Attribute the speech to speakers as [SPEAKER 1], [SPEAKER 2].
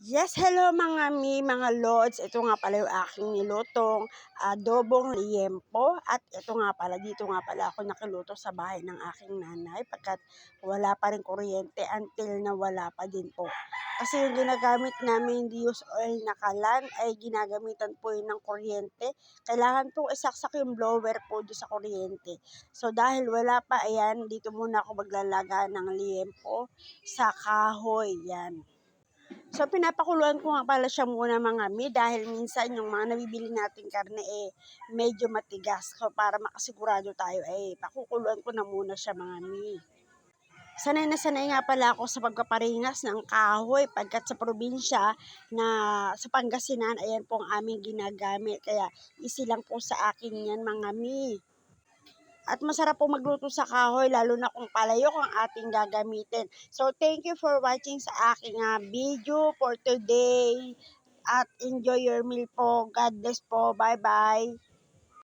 [SPEAKER 1] Yes, hello mga mi, mga lods. Ito nga pala yung aking nilutong adobong liempo. At ito nga pala, dito nga pala ako nakiluto sa bahay ng aking nanay pagkat wala pa rin kuryente until na wala pa din po. Kasi yung ginagamit namin hindi use oil na kalan ay ginagamitan po yun ng kuryente. Kailangan po isaksak yung blower po doon sa kuryente. So dahil wala pa, ayan, dito muna ako maglalaga ng liempo sa kahoy. Yan. So, pinapakuluan ko nga pala siya muna mga mi dahil minsan yung mga nabibili nating karne eh medyo matigas. So, para makasigurado tayo eh pakukuluan ko na muna siya mga mi. Sanay na sanay nga pala ako sa pagpaparingas ng kahoy pagkat sa probinsya na sa Pangasinan, ayan po ang aming ginagamit. Kaya easy lang po sa akin yan mga mi. At masarap po magluto sa kahoy, lalo na kung palayok ang ating gagamitin. So, thank you for watching sa aking ah, video for today. At enjoy your meal po. God bless po. Bye-bye.